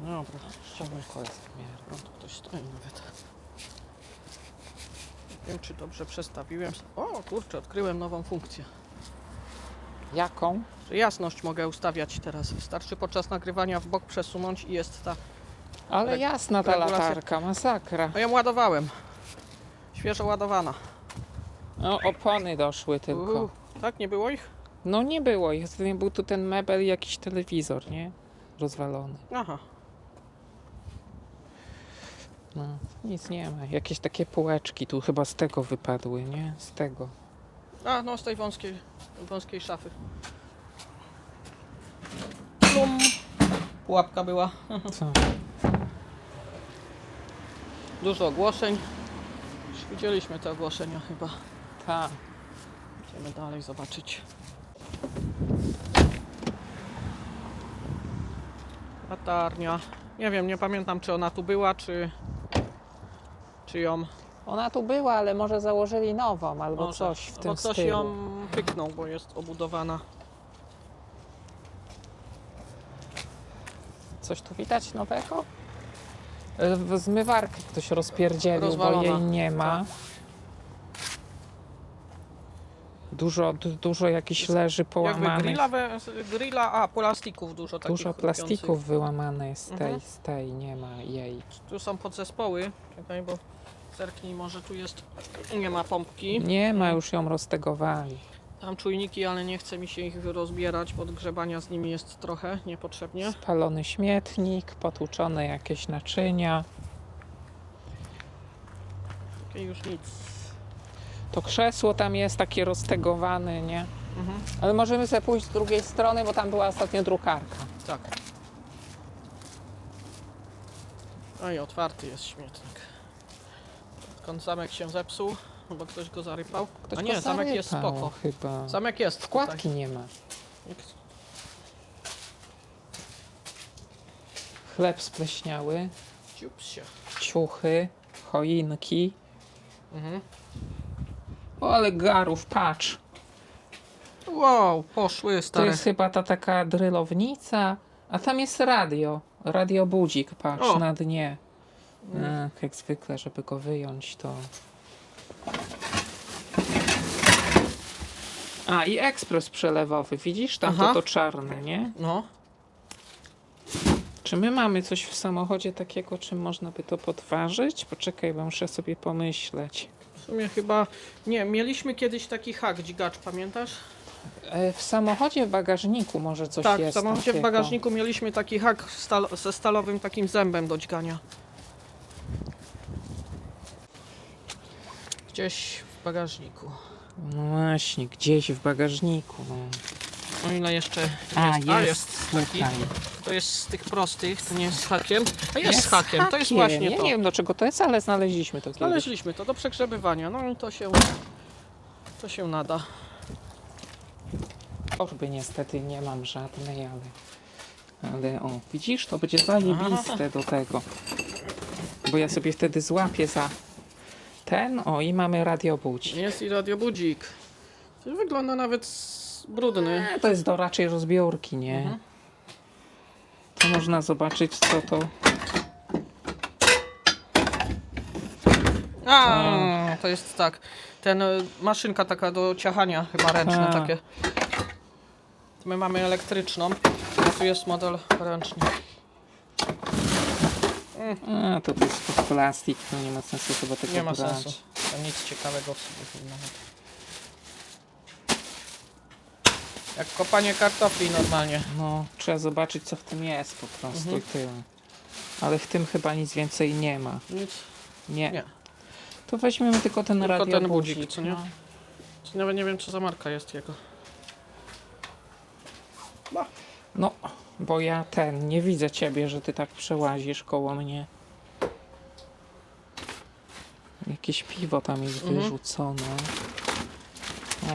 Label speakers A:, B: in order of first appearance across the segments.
A: No dobra, ściągnę
B: miar.
A: No tu ktoś stoi nawet. Nie wiem czy dobrze przestawiłem. O kurczę, odkryłem nową funkcję.
B: Jaką?
A: Że jasność mogę ustawiać teraz. Wystarczy podczas nagrywania w bok przesunąć i jest ta.
B: Ale
A: Reg-
B: jasna ta
A: regulacja-
B: latarka, masakra.
A: A ją ładowałem. Świeżo ładowana.
B: No opony doszły tylko.
A: Uhu. Tak, nie było ich?
B: No nie było ich, ostatnio był tu ten mebel i jakiś telewizor, nie? Rozwalony.
A: Aha.
B: No, nic nie ma. Jakieś takie półeczki tu chyba z tego wypadły, nie? Z tego.
A: A, no z tej wąskiej, wąskiej szafy. Plum. Pułapka była.
B: Co?
A: Dużo ogłoszeń. Już widzieliśmy te ogłoszenia chyba.
B: Ta.
A: Idziemy dalej zobaczyć. Latarnia. Nie wiem, nie pamiętam czy ona tu była, czy, czy ją.
B: Ona tu była, ale może założyli nową albo
A: Może.
B: coś w tym
A: ktoś
B: stylu.
A: ją pyknął, bo jest obudowana.
B: Coś tu widać nowego? E, w- Zmywarkę ktoś rozpierdzielił, bo
A: Rozwalona.
B: jej nie ma.
A: Tak.
B: Dużo, du, dużo jakichś leży
A: Jakby
B: połamanych.
A: grilla, we, grilla, a plastików dużo takich.
B: Dużo plastików wyłamane jest z tej,
A: Mhm.
B: z tej, nie ma jej.
A: Tu są podzespoły. Czekaj, bo zerknij, może tu jest. Nie ma pompki.
B: Nie ma, już ją roztegowali.
A: Tam czujniki, ale nie chce mi się ich rozbierać, bo grzebania z nimi jest trochę niepotrzebnie.
B: Spalony śmietnik, potłuczone jakieś naczynia.
A: Okej, już nic.
B: To krzesło tam jest takie roztegowane, nie?
A: Mhm.
B: Ale możemy sobie pójść z drugiej strony, bo tam była ostatnio drukarka.
A: Tak. No i otwarty jest śmietnik. Skąd zamek się zepsuł? Bo ktoś go zarypał.
B: Ktoś
A: A
B: go
A: nie, zamek jest
B: zarypał
A: spoko.
B: Chyba.
A: Zamek jest
B: Wkładki nie ma.
A: Tutaj.
B: Chleb spleśniały,
A: Ciupsie.
B: ciuchy, choinki.
A: Mhm.
B: O, ale garów, patrz.
A: Wow, poszły
B: To
A: stare.
B: jest chyba ta taka drylownica, a tam jest radio. Radio budzik, patrz,
A: O.
B: na dnie. Ach, jak zwykle, żeby go wyjąć, to... A, i ekspres przelewowy, widzisz? Tam
A: Aha.
B: to, to czarne, nie?
A: No,
B: Czy my mamy coś w samochodzie takiego, czym można by to podważyć? Poczekaj, bo muszę sobie pomyśleć.
A: w sumie chyba. Nie, mieliśmy kiedyś taki hak dźgacz, pamiętasz?
B: E, W samochodzie w bagażniku może coś
A: tak, w
B: jest
A: samochodzie w
B: takiego.
A: bagażniku mieliśmy taki hak stal ze stalowym takim zębem do dźgania. Gdzieś w bagażniku.
B: No właśnie, gdzieś w bagażniku. No.
A: O ile jeszcze
B: A,
A: jest.
B: jest,
A: A, jest taki. To jest z tych prostych, to nie jest z hakiem. A jest,
B: Jest
A: z hakiem, to jest właśnie
B: Ja
A: to.
B: nie wiem do czego to jest, ale znaleźliśmy to kiedyś.
A: Znaleźliśmy to do przegrzebywania. No i to się. To się nada.
B: Torby niestety nie mam żadnej, ale... Ale o, widzisz, to będzie zajebiste do tego. Bo ja sobie wtedy złapię za ten, o i mamy radiobudzi.
A: Jest i radiobudzik. To wygląda nawet brudny.
B: E, To jest do raczej rozbiórki, nie?
A: Mhm.
B: To można zobaczyć co to...
A: A, to jest tak. Ten y, maszynka taka do ciachania, chyba ręczne
B: A.
A: takie. My mamy elektryczną, a tu jest model ręczny.
B: A, to, to jest tylko plastik, to nie ma sensu chyba tego
A: Nie ma
B: brać.
A: sensu. Tam nic ciekawego w sobie ma. Jak kopanie kartofli normalnie.
B: No, trzeba zobaczyć co w tym jest po prostu
A: Mhm.
B: i tyle. Ale w tym chyba nic więcej nie ma.
A: Nic.
B: Nie.
A: Nie.
B: To weźmiemy tylko ten
A: Tylko ten budzik, co nie?
B: no.
A: Nawet nie wiem, co za marka jest jego.
B: No, bo ja ten, nie widzę ciebie, że ty tak przełazisz koło mnie. Jakieś piwo tam jest
A: Mhm.
B: wyrzucone.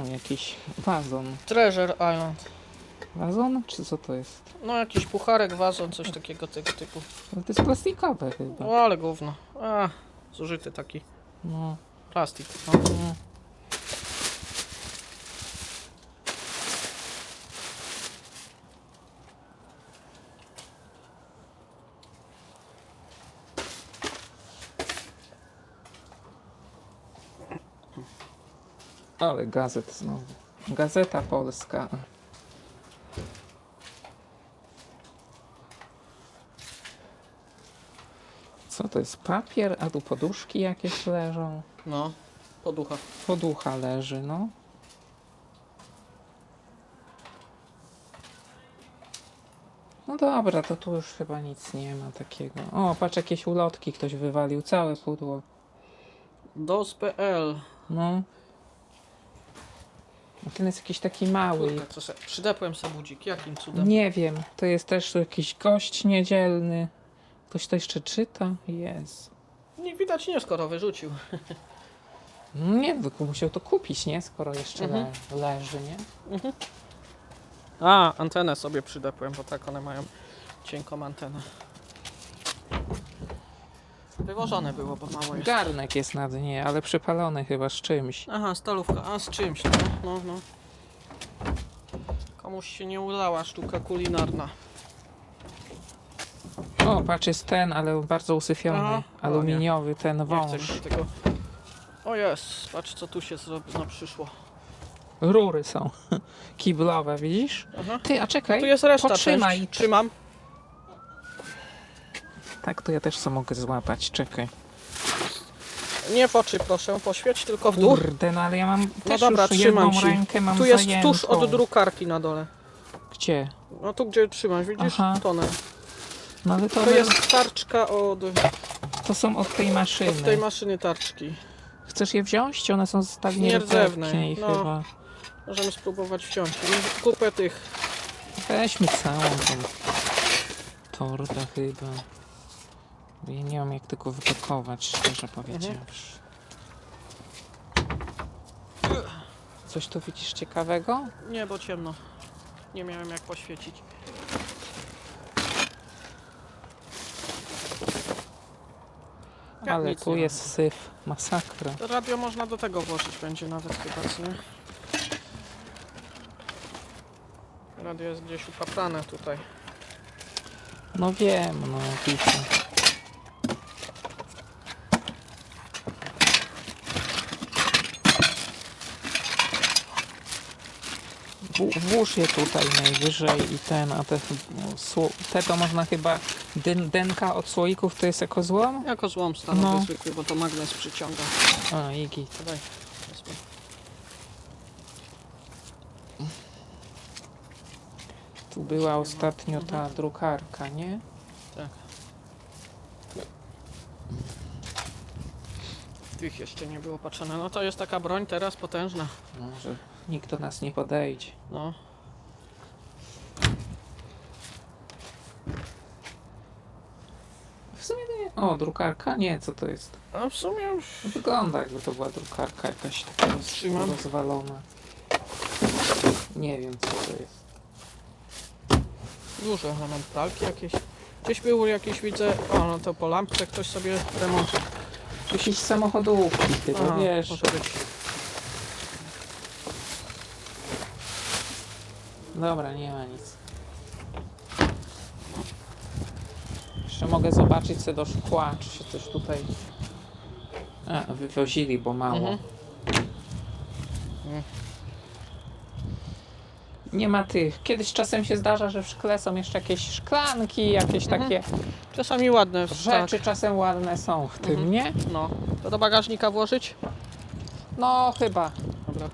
B: O, jakiś wazon.
A: Treasure Island.
B: Wazon? Czy co to jest?
A: No jakiś pucharek, wazon, coś takiego tego typu.
B: No, to jest plastikowe chyba.
A: No ale gówno. A, zużyty taki
B: No.
A: plastik. No.
B: Ale gazet znowu. Gazeta Polska. Co to jest? Papier? A tu poduszki jakieś leżą.
A: No, poducha.
B: Poducha leży, no. No dobra, to tu już chyba nic nie ma takiego. O, patrz, jakieś ulotki ktoś wywalił, całe pudło.
A: DOS.pl
B: No. Ten jest jakiś taki mały.
A: Kurde, co se... Przydepłem sobie budzik. Jakim cudem?
B: Nie wiem, to jest też jakiś gość niedzielny. Ktoś to jeszcze czyta? Jest.
A: Nie widać nie, skoro wyrzucił.
B: Nie, tylko musiał to kupić, nie? Skoro jeszcze
A: Mhm.
B: le leży, nie?
A: A, antenę sobie przydepłem, bo tak one mają cienką antenę. Wywożone było, bo mało jest.
B: Garnek jest na dnie, ale przypalony chyba z czymś.
A: Aha, stalówka. A, z czymś, no, no, no. Komuś się nie udała sztuka kulinarna.
B: O, patrz, jest ten, ale bardzo usyfiony.
A: Aha.
B: Aluminiowy, ten
A: Nie chcę mi
B: wąż.
A: się tego... O jest, patrz co tu się zrobi, no przyszło.
B: Rury są. Kiblowe, widzisz?
A: Aha.
B: Ty, a czekaj.
A: Tu jest reszta
B: Potrzymaj.
A: Trzymam.
B: Tak, to ja też co mogę złapać, czekaj.
A: Nie w oczy proszę, poświeć tylko w dół.
B: Kurde, no ale ja mam
A: No
B: też
A: dobra,
B: już
A: trzymam
B: jedną
A: ci.
B: rękę mam
A: Tu jest
B: zajętą.
A: tuż od drukarki na dole.
B: Gdzie?
A: No tu gdzie trzymasz, widzisz?
B: Aha.
A: Tonę.
B: No ale to,
A: To jest tarczka od,
B: to są od tej maszyny.
A: od tej maszyny tarczki.
B: Chcesz je wziąć? One są z tak
A: Nierdzewne,
B: nierdzewnej
A: no.
B: chyba.
A: Możemy spróbować wziąć. Kupę tych.
B: Weźmy całą tą tortę chyba. Ja nie wiem jak tego wypakować, szczerze powiedziawszy. Coś tu widzisz ciekawego?
A: Nie, bo ciemno. Nie miałem jak poświecić. Ja
B: Ale
A: nic
B: tu
A: nie
B: jest syf, masakra.
A: To radio można do tego włożyć będzie nawet chyba, co nie? Radio jest gdzieś upaprane tutaj.
B: No wiem, no widzę. Włóż je tutaj najwyżej i ten, a te, te to można chyba, dyn, denka od słoików to jest jako złom?
A: Jako złom stanowy
B: No.
A: zwykły, bo to magnes przyciąga.
B: A.
A: Daj. wezmę.
B: Tu była ostatnio ta drukarka, nie?
A: Tak. Tych jeszcze nie było patrzone. No to jest taka broń teraz potężna.
B: No, że nikt do nas nie podejdzie.
A: No.
B: W sumie nie. O, drukarka? Nie, co to jest?
A: A w sumie już
B: Wygląda jakby to była drukarka jakaś taka roz-
A: Trzymam.
B: rozwalona. Nie wiem co to jest.
A: dużo element pralki jakieś. Gdzieś był jakiś widzę. O, no to po lampce ktoś sobie remont.
B: Jakieś samochodówki chyba,
A: A,
B: wiesz.
A: może być.
B: Dobra, nie ma nic. Jeszcze mogę zobaczyć co do szkła, czy się coś tutaj... A, wywozili, bo mało.
A: Mhm.
B: Nie ma tych. Kiedyś czasem się zdarza, że w szkle są jeszcze jakieś szklanki, jakieś
A: Mhm.
B: takie
A: Czasami ładne.
B: rzeczy czasem ładne są w tym,
A: Mhm.
B: nie?
A: No. To do bagażnika włożyć?
B: No chyba.
A: Dobra.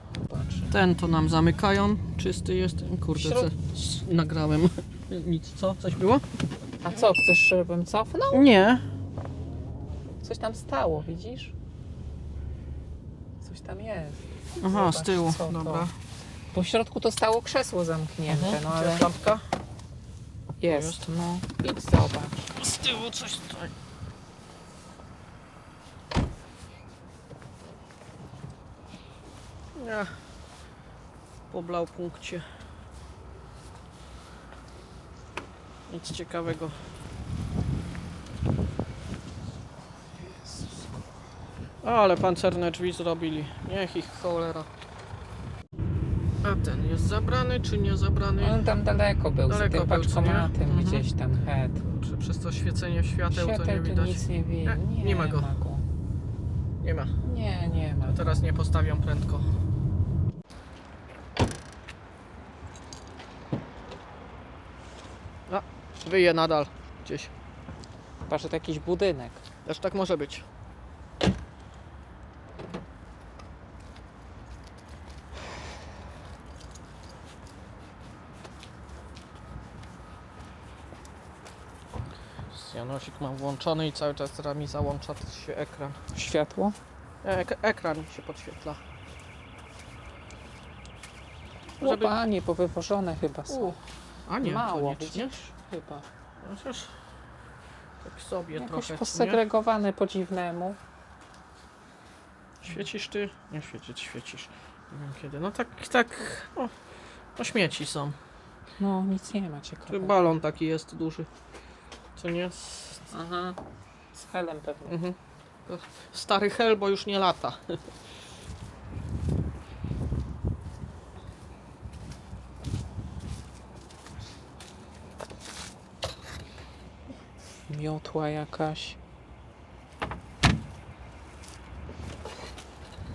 A: Ten to nam zamykają. Czysty jest. Kurde,
B: Środ-
A: co, s- nagrałem. Nic, co? Coś było?
B: A co, chcesz, żebym cofnął?
A: Nie.
B: Coś tam stało, widzisz? Coś tam jest.
A: Aha,
B: Zobacz,
A: z tyłu.
B: co to.
A: Dobra.
B: Po środku to stało krzesło zamknięte,
A: Mhm.
B: no ale
A: jest lampka?
B: jest.
A: jest.
B: No, idź zobacz.
A: Z tyłu coś tutaj. Nie. Poblał punkcie. Nic ciekawego. Ale pancerne drzwi zrobili. Niech ich cholera. A ten jest zabrany czy nie zabrany?
B: On tam daleko był,
A: daleko
B: z tym paczkomatem
A: mhm.
B: gdzieś tam head.
A: Czy przez to świecenie świateł,
B: świateł to nie
A: widać?
B: nic nie wie.
A: Nie, nie, nie ma, go. ma, go. Nie ma.
B: Nie, nie ma.
A: To teraz nie postawią prędko. A, wyje nadal gdzieś.
B: Patrz, to jakiś budynek.
A: Też tak może być. Janosik mam włączony i cały czas teraz mi załącza się ekran.
B: Światło?
A: Ek ekran się podświetla.
B: O
A: Żeby-
B: panie, powywożone chyba są.
A: U, a nie,
B: Mało,
A: nie?
B: widzisz? Chyba.
A: Chociaż tak sobie
B: Jakoś
A: trochę. co nie?
B: posegregowane po dziwnemu.
A: Świecisz ty? Nie świecić, świecisz. Nie wiem kiedy. No tak, tak. No, no śmieci są.
B: No, nic nie ma ciekawego.
A: balon taki jest duży. Co nie? S-
B: Aha. Z helem pewnie.
A: Mhm. Stary hel, bo już nie lata.
B: Miotła jakaś.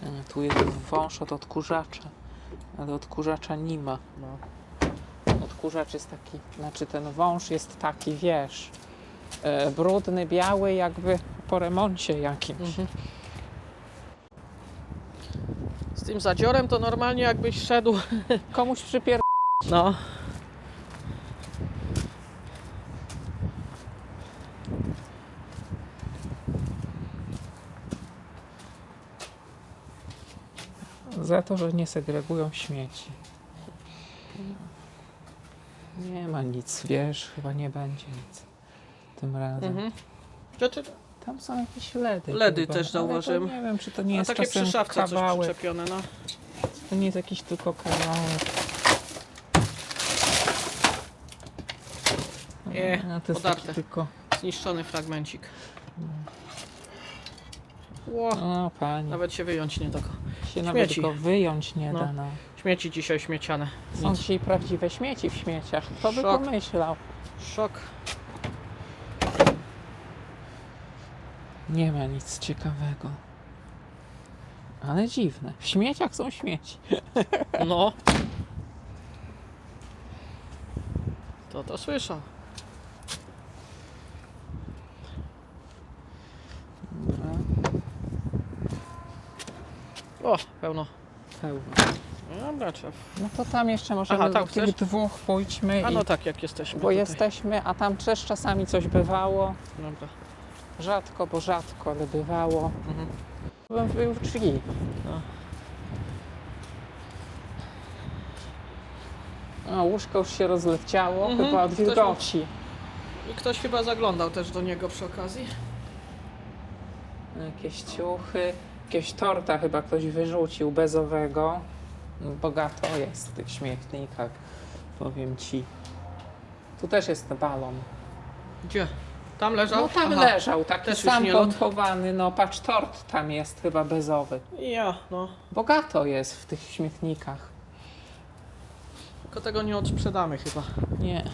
B: A, Tu jest wąż od odkurzacza. Ale odkurzacza nie ma.
A: No.
B: Odkurzacz jest taki, znaczy ten wąż jest taki, wiesz, brudny, biały, jakby po remoncie jakimś.
A: Mhm. Z tym zadziorem to normalnie jakbyś szedł.
B: Komuś przypier...
A: No.
B: Za to, że nie segregują śmieci. Nie ma nic, wiesz, chyba nie będzie nic tym razem.
A: Mhm. Rzeczy,
B: Tam są jakieś LEDy.
A: LEDy
B: chyba,
A: też
B: ale to
A: zauważyłem.
B: Nie wiem, czy to nie
A: a
B: jest
A: takie
B: czasem
A: przy szafce coś
B: kawałek.
A: przyczepione, no.
B: To nie jest jakiś tylko kawałek.
A: Nie,
B: no, to jest
A: podarte.
B: taki tylko...
A: Zniszczony fragmencik. Ło,
B: O, pani.
A: nawet się wyjąć nie da. go.
B: się nawet
A: śmieci.
B: go wyjąć nie
A: No.
B: da. No.
A: Śmieci dzisiaj śmieciane.
B: Są
A: Nic.
B: dzisiaj prawdziwe śmieci w śmieciach. Kto by
A: Szok.
B: pomyślał?
A: Szok.
B: Nie ma nic ciekawego. Ale dziwne. W śmieciach są śmieci.
A: No. To to słyszał.
B: Dobra,
A: O, pełno.
B: pełno.
A: No Dobra, trzeba.
B: No to tam jeszcze możemy
A: Aha,
B: do tych
A: chcesz?
B: dwóch pójdźmy
A: A
B: i...
A: no tak, jak jesteśmy
B: Bo
A: tutaj.
B: jesteśmy, a tam też czasami coś bywało.
A: Dobra.
B: Rzadko, bo rzadko, ale bywało.
A: Mhm.
B: Bym był w drzwi.
A: No.
B: A łóżko już się rozleciało,
A: Mhm,
B: chyba od
A: ktoś mu-
B: wilgoci.
A: I ktoś chyba zaglądał też do niego przy okazji.
B: Jakieś ciuchy, jakieś torta chyba ktoś wyrzucił bezowego. Bogato jest w tych śmietnikach, powiem ci. Tu też jest balon.
A: Gdzie? Tam leżał?
B: No tam
A: Aha.
B: leżał, taki
A: Też już
B: sam
A: nie
B: pompowany, no patrz, tort tam jest chyba bezowy.
A: Ja, no.
B: Bogato jest w tych śmietnikach.
A: Tylko tego nie odsprzedamy chyba.
B: Nie.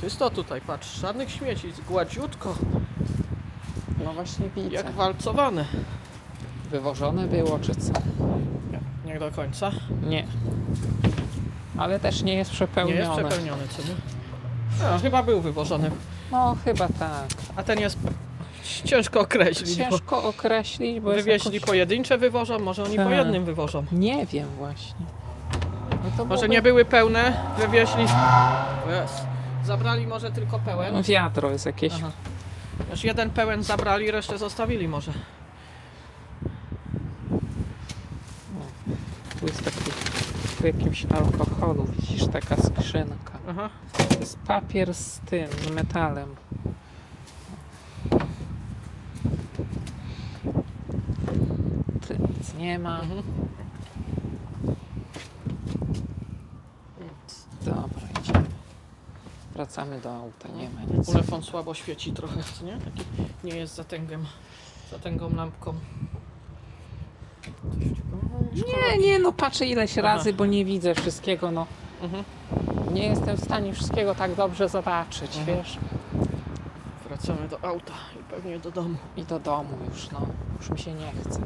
A: Czysto tutaj, patrz, żadnych śmieci, gładziutko,
B: No właśnie widzę.
A: jak walcowane.
B: Wywożone było czy co?
A: Nie, nie do końca.
B: Nie. Ale też nie jest
A: Nie
B: przepełnione.
A: jest przepełniony, co nie? No, chyba był wywożony.
B: No chyba tak.
A: A ten jest ciężko określić, bo
B: Ciężko określić, bo jest
A: wywieźli
B: jakoś...
A: pojedyncze wywożą, może oni po
B: Tak.
A: jednym wywożą.
B: Nie wiem właśnie. No to
A: Może
B: byłoby-
A: nie były pełne, wywieźli. Jest. Zabrali może tylko pełen.
B: Wiadro jest jakieś.
A: Aha. Już jeden pełen zabrali, resztę zostawili może.
B: Tu jest taki w jakimś alkoholu, widzisz, taka skrzynka.
A: Aha.
B: To jest papier z tym, z metalem. Tu nic nie ma.
A: Mhm.
B: Dobra, idziemy. Wracamy do auta, nie ma nic.
A: Ulefon słabo świeci trochę, co nie? Taki nie jest zatęgiem, zatęgą lampką.
B: Nie, nie, no patrzę ileś
A: Aha.
B: razy, bo nie widzę wszystkiego, no.
A: Mhm.
B: Nie jestem w stanie wszystkiego tak dobrze zobaczyć,
A: Mhm.
B: wiesz.
A: Wracamy do auta i pewnie do domu.
B: I do domu już, no. Już mi się nie chce.